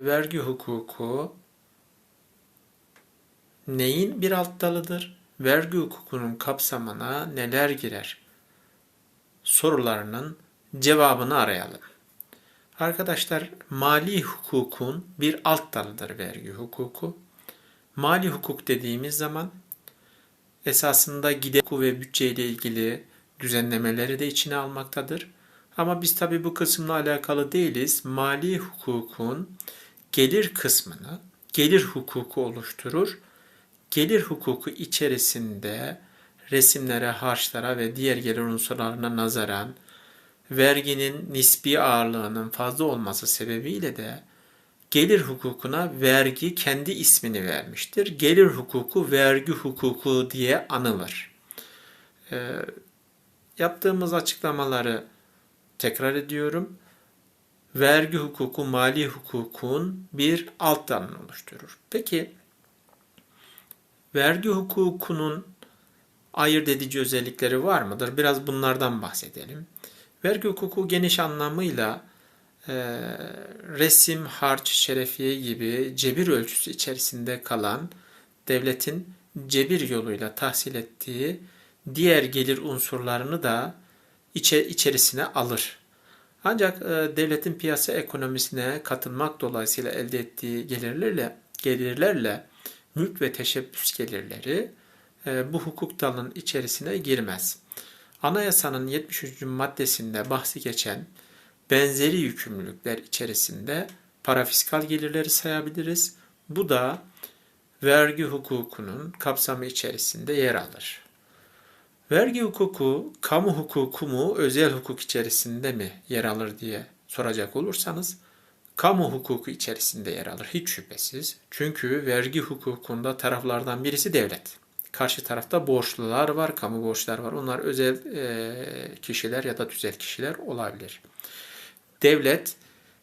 Vergi hukuku neyin bir alt dalıdır? Vergi hukukunun kapsamına neler girer? Sorularının cevabını arayalım. Arkadaşlar mali hukukun bir alt dalıdır vergi hukuku. Mali hukuk dediğimiz zaman esasında gider ve bütçe ile ilgili düzenlemeleri de içine almaktadır. Ama biz tabi bu kısımla alakalı değiliz. Mali hukukun gelir kısmını, gelir hukuku oluşturur. Gelir hukuku içerisinde resimlere, harçlara ve diğer gelir unsurlarına nazaran verginin nispi ağırlığının fazla olması sebebiyle de gelir hukukuna vergi kendi ismini vermiştir. Gelir hukuku vergi hukuku diye anılır. Ee, yaptığımız açıklamaları tekrar ediyorum. Vergi hukuku, mali hukukun bir alt dalını oluşturur. Peki vergi hukukunun ayırt edici özellikleri var mıdır? Biraz bunlardan bahsedelim. Vergi hukuku geniş anlamıyla e, resim, harç, şerefiye gibi cebir ölçüsü içerisinde kalan devletin cebir yoluyla tahsil ettiği diğer gelir unsurlarını da içe, içerisine alır. Ancak e, devletin piyasa ekonomisine katılmak dolayısıyla elde ettiği gelirlerle gelirlerle mülk ve teşebbüs gelirleri e, bu hukuk dalının içerisine girmez. Anayasanın 73. maddesinde bahsi geçen benzeri yükümlülükler içerisinde parafiskal gelirleri sayabiliriz. Bu da vergi hukukunun kapsamı içerisinde yer alır. Vergi hukuku kamu hukuku mu, özel hukuk içerisinde mi yer alır diye soracak olursanız kamu hukuku içerisinde yer alır hiç şüphesiz. Çünkü vergi hukukunda taraflardan birisi devlet. Karşı tarafta borçlular var, kamu borçlar var. Onlar özel e, kişiler ya da tüzel kişiler olabilir. Devlet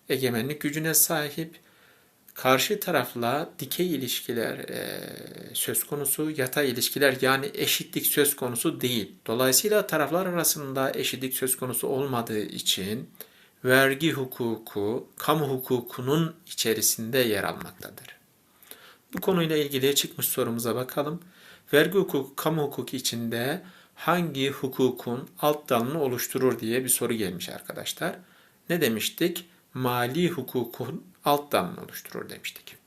egemenlik gücüne sahip, karşı tarafla dikey ilişkiler e, söz konusu, yatay ilişkiler yani eşitlik söz konusu değil. Dolayısıyla taraflar arasında eşitlik söz konusu olmadığı için vergi hukuku, kamu hukukunun içerisinde yer almaktadır. Bu konuyla ilgili çıkmış sorumuza bakalım. Vergi hukuku, kamu hukuku içinde hangi hukukun alt dalını oluşturur diye bir soru gelmiş arkadaşlar. Ne demiştik? Mali hukukun alt dalını oluşturur demiştik.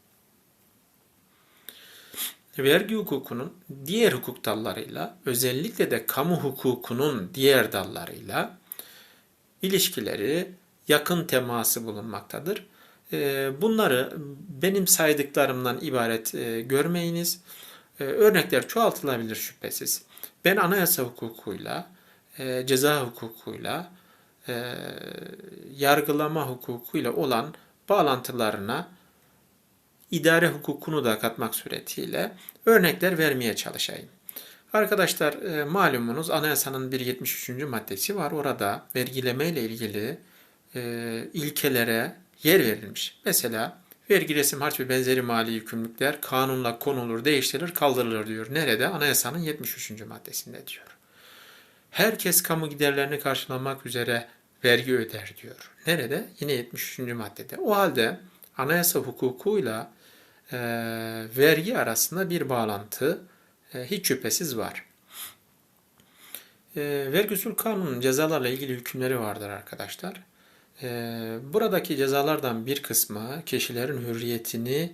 Vergi hukukunun diğer hukuk dallarıyla, özellikle de kamu hukukunun diğer dallarıyla ilişkileri yakın teması bulunmaktadır. Ee, bunları benim saydıklarımdan ibaret e, görmeyiniz. Ee, örnekler çoğaltılabilir şüphesiz. Ben anayasa hukukuyla, e, ceza hukukuyla, e, yargılama hukukuyla olan bağlantılarına idare hukukunu da katmak suretiyle örnekler vermeye çalışayım. Arkadaşlar malumunuz anayasanın 173. maddesi var. Orada vergileme ile ilgili e, ilkelere yer verilmiş. Mesela vergi, resim, harç ve benzeri mali yükümlülükler kanunla konulur, değiştirilir, kaldırılır diyor. Nerede? Anayasanın 73. maddesinde diyor. Herkes kamu giderlerini karşılamak üzere vergi öder diyor. Nerede? Yine 73. maddede. O halde anayasa hukukuyla e, vergi arasında bir bağlantı e, hiç şüphesiz var. E, vergi usul kanunun cezalarla ilgili hükümleri vardır arkadaşlar. Ee, buradaki cezalardan bir kısmı kişilerin hürriyetini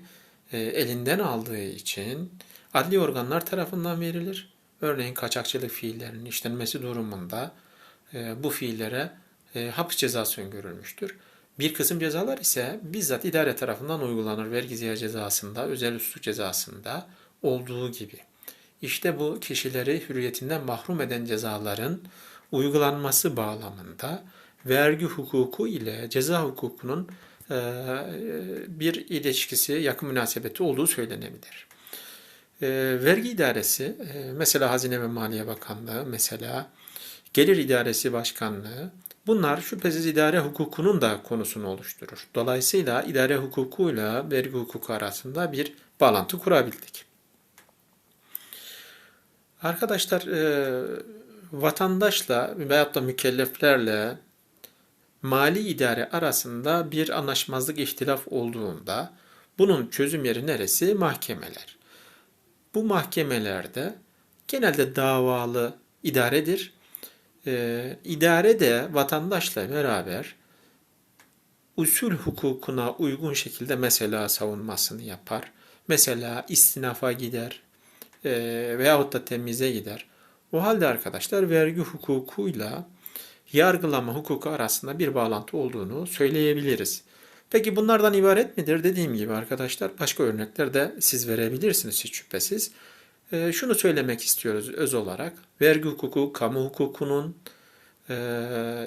e, elinden aldığı için adli organlar tarafından verilir. Örneğin kaçakçılık fiillerinin işlenmesi durumunda e, bu fiillere e, hapis cezası öngörülmüştür. Bir kısım cezalar ise bizzat idare tarafından uygulanır. Vergi ziya cezasında, özel üslup cezasında olduğu gibi. İşte bu kişileri hürriyetinden mahrum eden cezaların uygulanması bağlamında vergi hukuku ile ceza hukukunun e, bir ilişkisi, yakın münasebeti olduğu söylenebilir. E, vergi idaresi, e, mesela Hazine ve Maliye Bakanlığı, mesela Gelir İdaresi Başkanlığı, bunlar şüphesiz idare hukukunun da konusunu oluşturur. Dolayısıyla idare hukukuyla vergi hukuku arasında bir bağlantı kurabildik. Arkadaşlar, vatandaşla veyahut da mükelleflerle mali idare arasında bir anlaşmazlık ihtilaf olduğunda bunun çözüm yeri neresi? Mahkemeler. Bu mahkemelerde genelde davalı idaredir. Ee, idare de vatandaşla beraber usul hukukuna uygun şekilde mesela savunmasını yapar. Mesela istinafa gider e, veyahut da temize gider. O halde arkadaşlar vergi hukukuyla yargılama hukuku arasında bir bağlantı olduğunu söyleyebiliriz. Peki bunlardan ibaret midir? Dediğim gibi arkadaşlar başka örnekler de siz verebilirsiniz hiç şüphesiz. E, şunu söylemek istiyoruz öz olarak. Vergi hukuku kamu hukukunun e,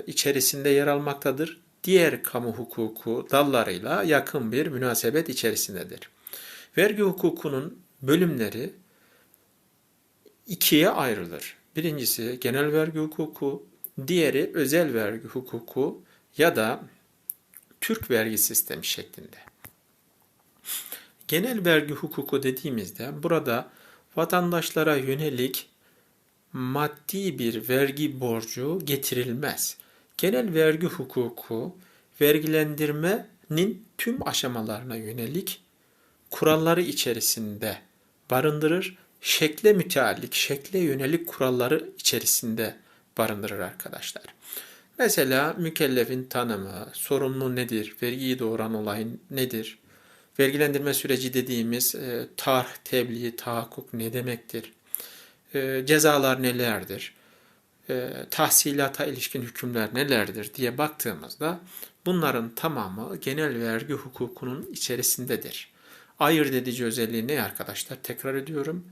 içerisinde yer almaktadır. Diğer kamu hukuku dallarıyla yakın bir münasebet içerisindedir. Vergi hukukunun bölümleri ikiye ayrılır. Birincisi genel vergi hukuku, diğeri özel vergi hukuku ya da Türk vergi sistemi şeklinde. Genel vergi hukuku dediğimizde burada vatandaşlara yönelik maddi bir vergi borcu getirilmez. Genel vergi hukuku vergilendirmenin tüm aşamalarına yönelik kuralları içerisinde barındırır. Şekle müteallik, şekle yönelik kuralları içerisinde barındırır arkadaşlar. Mesela mükellefin tanımı, sorumlu nedir, vergiyi doğuran olay nedir, vergilendirme süreci dediğimiz e, tarh, tebliğ, tahakkuk ne demektir, e, cezalar nelerdir, e, tahsilata ilişkin hükümler nelerdir diye baktığımızda bunların tamamı genel vergi hukukunun içerisindedir. Ayırt edici özelliği ne arkadaşlar? Tekrar ediyorum.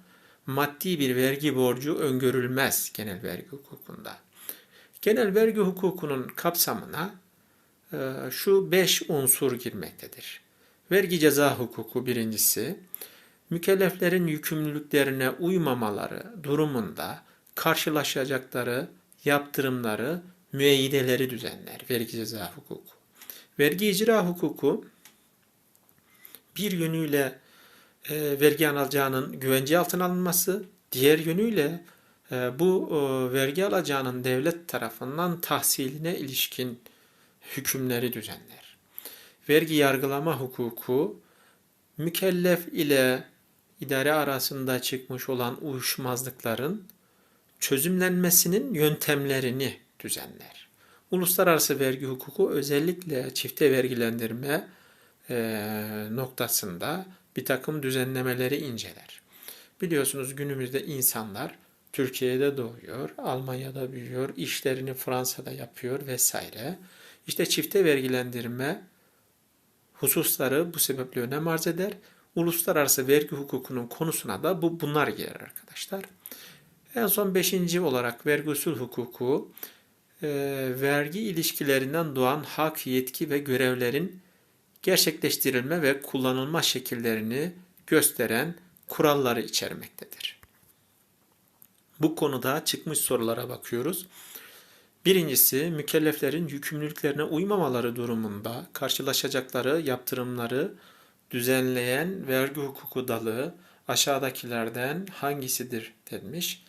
Maddi bir vergi borcu öngörülmez genel vergi hukukunda. Genel vergi hukukunun kapsamına e, şu beş unsur girmektedir. Vergi ceza hukuku birincisi, mükelleflerin yükümlülüklerine uymamaları durumunda karşılaşacakları yaptırımları, müeyyideleri düzenler. Vergi ceza hukuku. Vergi icra hukuku bir yönüyle e, vergi alacağının güvence altına alınması, diğer yönüyle e, bu e, vergi alacağının devlet tarafından tahsiline ilişkin hükümleri düzenler. Vergi yargılama hukuku mükellef ile idare arasında çıkmış olan uyuşmazlıkların çözümlenmesinin yöntemlerini düzenler. Uluslararası vergi hukuku özellikle çifte vergilendirme e, noktasında bir takım düzenlemeleri inceler. Biliyorsunuz günümüzde insanlar Türkiye'de doğuyor, Almanya'da büyüyor, işlerini Fransa'da yapıyor vesaire. İşte çifte vergilendirme hususları bu sebeple önem arz eder. Uluslararası vergi hukukunun konusuna da bu bunlar girer arkadaşlar. En son beşinci olarak vergi usul hukuku e, vergi ilişkilerinden doğan hak, yetki ve görevlerin gerçekleştirilme ve kullanılma şekillerini gösteren kuralları içermektedir. Bu konuda çıkmış sorulara bakıyoruz. Birincisi mükelleflerin yükümlülüklerine uymamaları durumunda karşılaşacakları yaptırımları düzenleyen vergi hukuku dalı aşağıdakilerden hangisidir denmiş.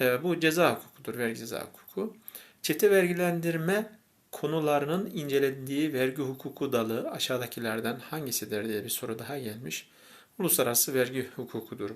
E, bu ceza hukukudur, vergi ceza hukuku. Çifte vergilendirme konularının incelendiği vergi hukuku dalı aşağıdakilerden hangisidir diye bir soru daha gelmiş. Uluslararası vergi hukukudur.